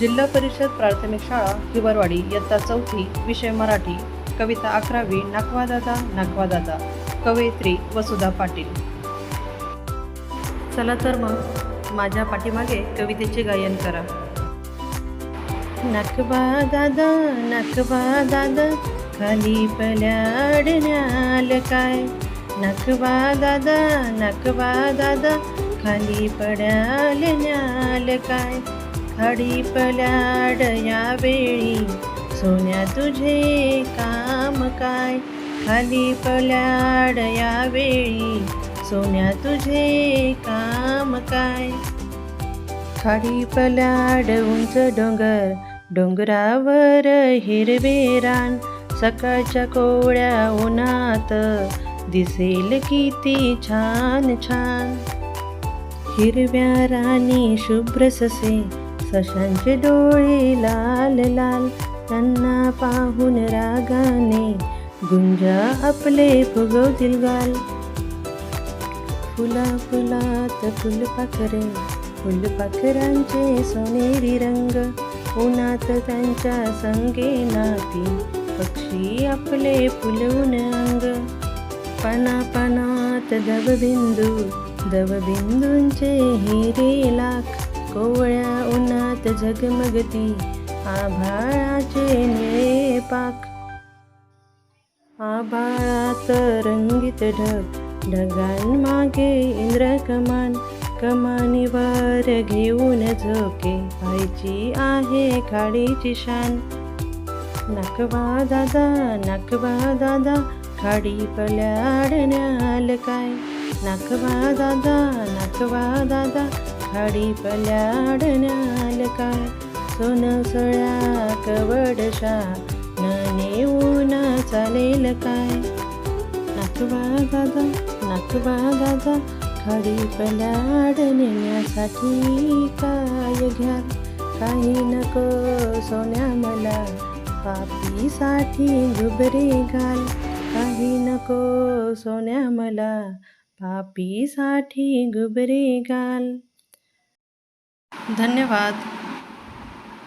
जिल्हा परिषद प्राथमिक शाळा हिवरवाडी इयत्ता चौथी विषय मराठी कविता अकरावी नाकवा दादा नाकवा दादा कवयित्री वसुधा पाटील. चला तर मग माझ्या पाठीमागे कवितेचे गायन करा. नाकबा दादा नाकबा दादा खाली पल्याडण्याल काय? नाकबा दादा नाकबा दादा खाली पड्याल न्याल काय? खाडी पल्याड यावेळी सोन्या तुझे काम काय? खाली पल्याड यावेळी सोन्या तुझे काम काय? खाली पलाड उंच डोंगर डोंगरावर हिरवे रान सकाळच्या कोवळ्या उन्हात दिसेल किती छान छान. हिरव्या राणी शुभ्र ससे सशांचे डोळे लाल लाल त्यांना पाहून रागाने गुंजा आपले फुगवतील गाल. फुला फुलात फुलपाखरे फुलपाखरांचे सोनेरी रंग उन्हात त्यांच्या संगे नाती पक्षी आपले फुलवून अंग. पाना पानात दवबिंदू दवबिंदूंचे हिरे लाख कोवळ्या उन्हात झगमगती आभाळाचे निळे पाक आभाळात रंगीत ढग ढगांमागे इंद्र कमान कमानीवर घेऊन झोके पायची आहे खाडीची शान. नाकवा दादा नाकवा दादा खाडी पल्याडण्याल काय? नाकवा दादा नाकवा दादा खाडी पल्याडण्याल काय सोन सळ्या कवडशा न नेऊन चालेल काय? नाकवा दादा नाकवा दादा खाडी पल्याड नेण्यासाठी काय घ्या? काही नको सोन्या मला पापीसाठी घुबरे घाल. काही नको सोन्या मला पापीसाठी घुबरे घाल. धन्यवाद.